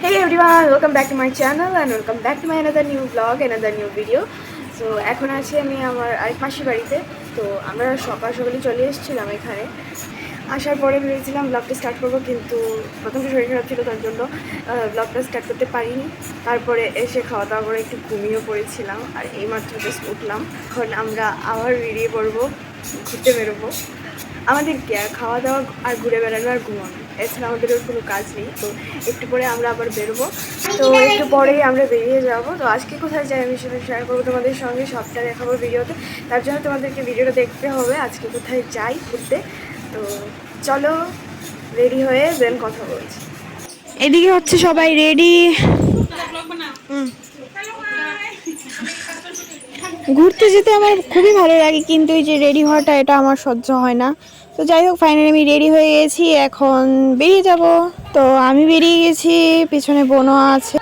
Hey everyone, welcome back to my channel and welcome back to my another new vlog, another new video. So এখন আছি আমি আমার আরেক মাসির বাড়িতে। তো আমরা সকাল সকালে চলে এসেছিলাম এখানে আসার পরে ভেবেছিলাম ব্লগটা স্টার্ট করব কিন্তু প্রথম শরীর খারাপ ছিল তার জন্য ব্লগটা স্টার্ট করতে পারিনি। তারপরে এসে খাওয়া দাওয়া করে একটু ঘুমিয়ে পড়েছিলাম। আর এইমাত্র জাস্ট উঠলাম। এখন আমরা আবার বেরিয়ে পড়ব ঘুরতে বেরোবো। আমাদের খাওয়া দাওয়া আর ঘুরে বেড়ানো আর ঘুমানো এছাড়া আমাদের ওর কোনো কাজ নেই। তো একটু পরে আমরা আবার বেরোবো। তো একটু পরেই আমরা বেরিয়ে যাব। তো আজকে কোথায় যাই আমি সেটা শেয়ার করব তোমাদের সঙ্গে সবটা দেখাবো ভিডিওতে। তার জন্য তোমাদেরকে ভিডিওটা দেখতে হবে আজকে কোথায় যাই ঘুরতে। তো চলো রেডি হয়ে দেন কথা বলছি। এদিকে হচ্ছে সবাই রেডি ঘুরতে যেতে আমার খুবই ভালো লাগে, কিন্তু এই যে রেডি হওয়াটা এটা আমার সহ্য হয় না। তো যাই হোক ফাইনালি আমি রেডি হয়ে গেছি, এখন বেরিয়ে যাব। তো আমি বেরিয়ে গেছি, পিছনে বোনও আছে।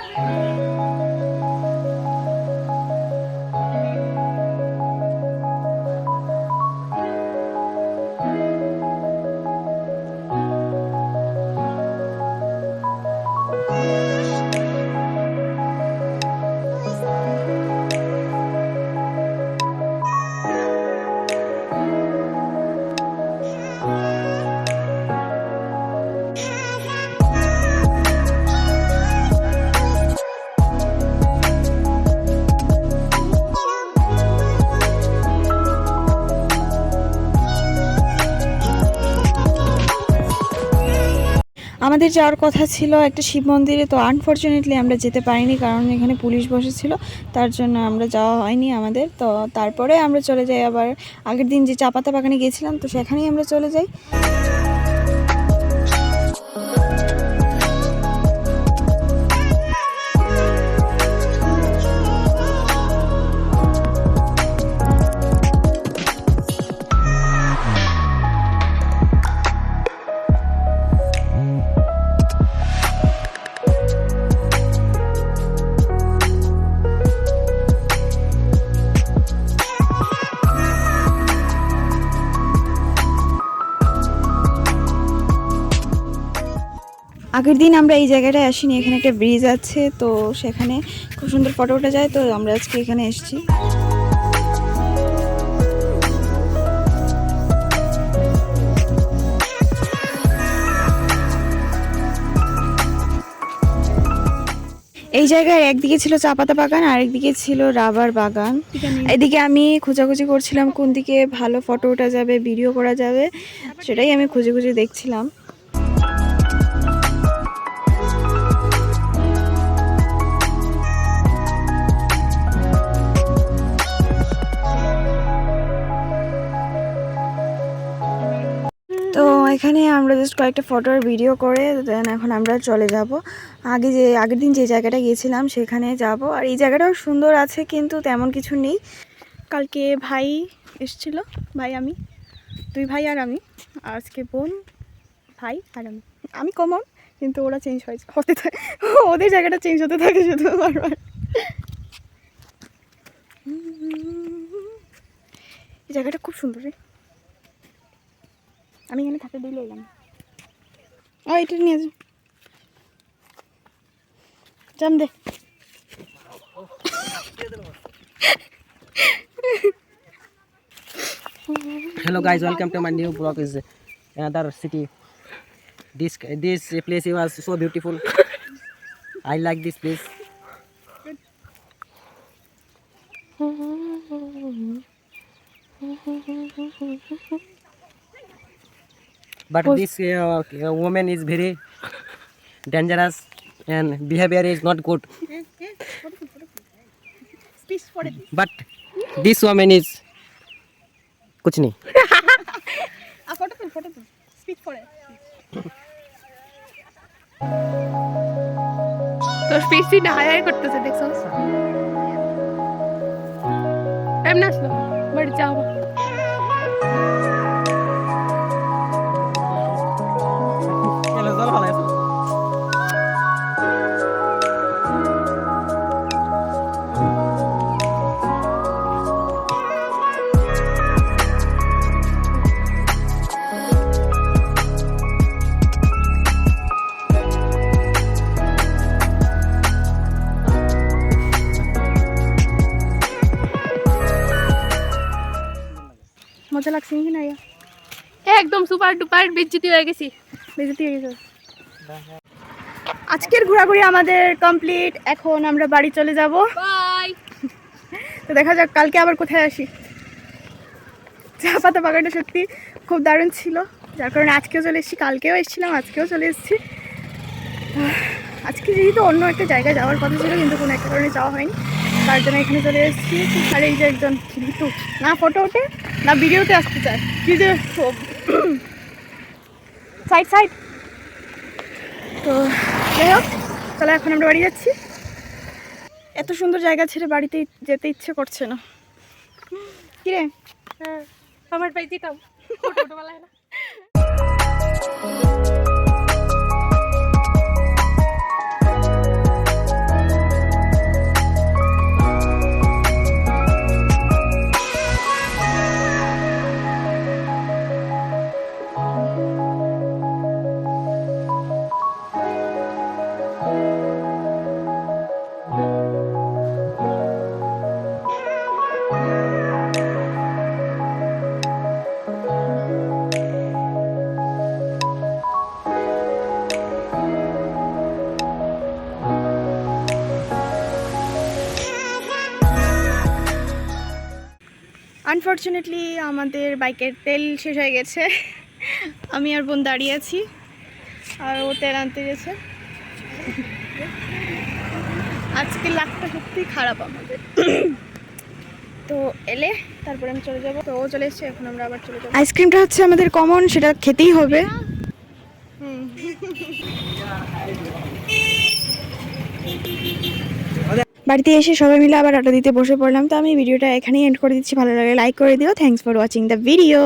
আমাদের যাওয়ার কথা ছিল একটা শিব মন্দিরে, তো আনফর্চুনেটলি আমরা যেতে পারিনি কারণ এখানে পুলিশ বসেছিল, তার জন্য আমরা যাওয়া হয়নি আমাদের। তো তারপরে আমরা চলে যাই আবার আগের দিন যে চাপাতা বাগানে গিয়েছিলাম, তো সেখানেই আমরা চলে যাই। আগের দিন আমরা এই জায়গাটায় আসিনি, এখানে একটা ব্রিজ আছে, তো সেখানে খুব সুন্দর ফটো ওঠা যায়, তো আমরা আজকে এখানে এসেছি। এই জায়গায় একদিকে ছিল চা পাতা বাগান, আর একদিকে ছিল রাবার বাগান। এদিকে আমি খোঁজাখুঁজি করছিলাম কোন দিকে ভালো ফটো ওঠা যাবে ভিডিও করা যাবে, সেটাই আমি খুঁজে খুঁজে দেখছিলাম। এখানে আমরা জাস্ট কয়েকটা ফটো আর ভিডিও করে দেন এখন আমরা চলে যাব। আগে যে, আগের দিন যে জায়গাটা গিয়েছিলাম, সেখানে যাব। আর এই জায়গাটাও সুন্দর আছে, কিন্তু তেমন কিছু নেই। কালকে ভাই এসছিল, ভাই আমি। দুই ভাই আর আমি। আজকে বোন, ভাই আর আমি। আমি কমন কিন্তু ওরা চেঞ্জ হয়েছে। হতে থাকে ওদের জায়গাটা চেঞ্জ হতে থাকে শুধু বারবার। এই জায়গাটা খুব সুন্দর রে। আমি এখানে থাকতে দিলে এলাম ও এটা নিয়ে যা জাম দে hello guys welcome to my new blog is another city this this place was so beautiful i like this place but this uh, uh, woman is very dangerous and behavior is not good but this woman is कुछ नहीं photo তুল photo তুল speech করে তোর স্পিচটি না high high করতেছে দেখছস এমন আসলো বাড়ি যাও মজা লাগছে নাকি না একদম সুপার ডুপার বিজ্জিতি হয়ে গেছি। বেজতি হয়ে গেছে। আজকের ঘোরাঘুরি আমাদের কমপ্লিট এখন আমরা বাড়ি চলে যাব। বাই তো দেখা যাক কালকে আবার কোথায় আসি। চা পাতা বাগানটা সত্যি খুব দারুণ ছিল। যার কারণে আজকেও চলে এসেছি কালকেও এসেছিলাম আজকেও চলে এসেছি। আজকে যেহেতু অন্য একটা জায়গায় যাওয়ার কথা ছিল কিন্তু কোনো একটা কারণে যাওয়া হয়নি। তার জন্য এখানে চলে এসেছি। আর এই যে একজন ভিতু না ফটো ওঠে না ভিডিওতে আসতে চায়। কি যে সাইড সাইড তো যাই হোক চলো এখন আমরা বাড়ি যাচ্ছি। এত সুন্দর জায়গা ছেড়ে বাড়িতে যেতে ইচ্ছে করছে না। কিরে হ্যাঁ আমার পাই যেতাম ছোটবেলায় না। আনফর্চুনেটলি আমাদের বাইকের তেল শেষ হয়ে গেছে। আমি আর বোন দাঁড়িয়ে আছি আর ও তেল আনতে গেছে। আজকে লাখটা সত্যি খারাপ আমাদের। তো এলে তারপরে আমি চলে যাব। তো ও চলে এসছে এখন আমরা আবার চলে যাব। আইসক্রিমটা হচ্ছে আমাদের কমন সেটা খেতেই হবে। হুম। বাড়িতে এসে সবাই মিলে আবার আটা দিতে বসে পড়লাম। তো আমি ভিডিওটা এখানেই এন্ড করে দিচ্ছি। ভালো লাগে লাইক করে দিও। Thanks for watching the video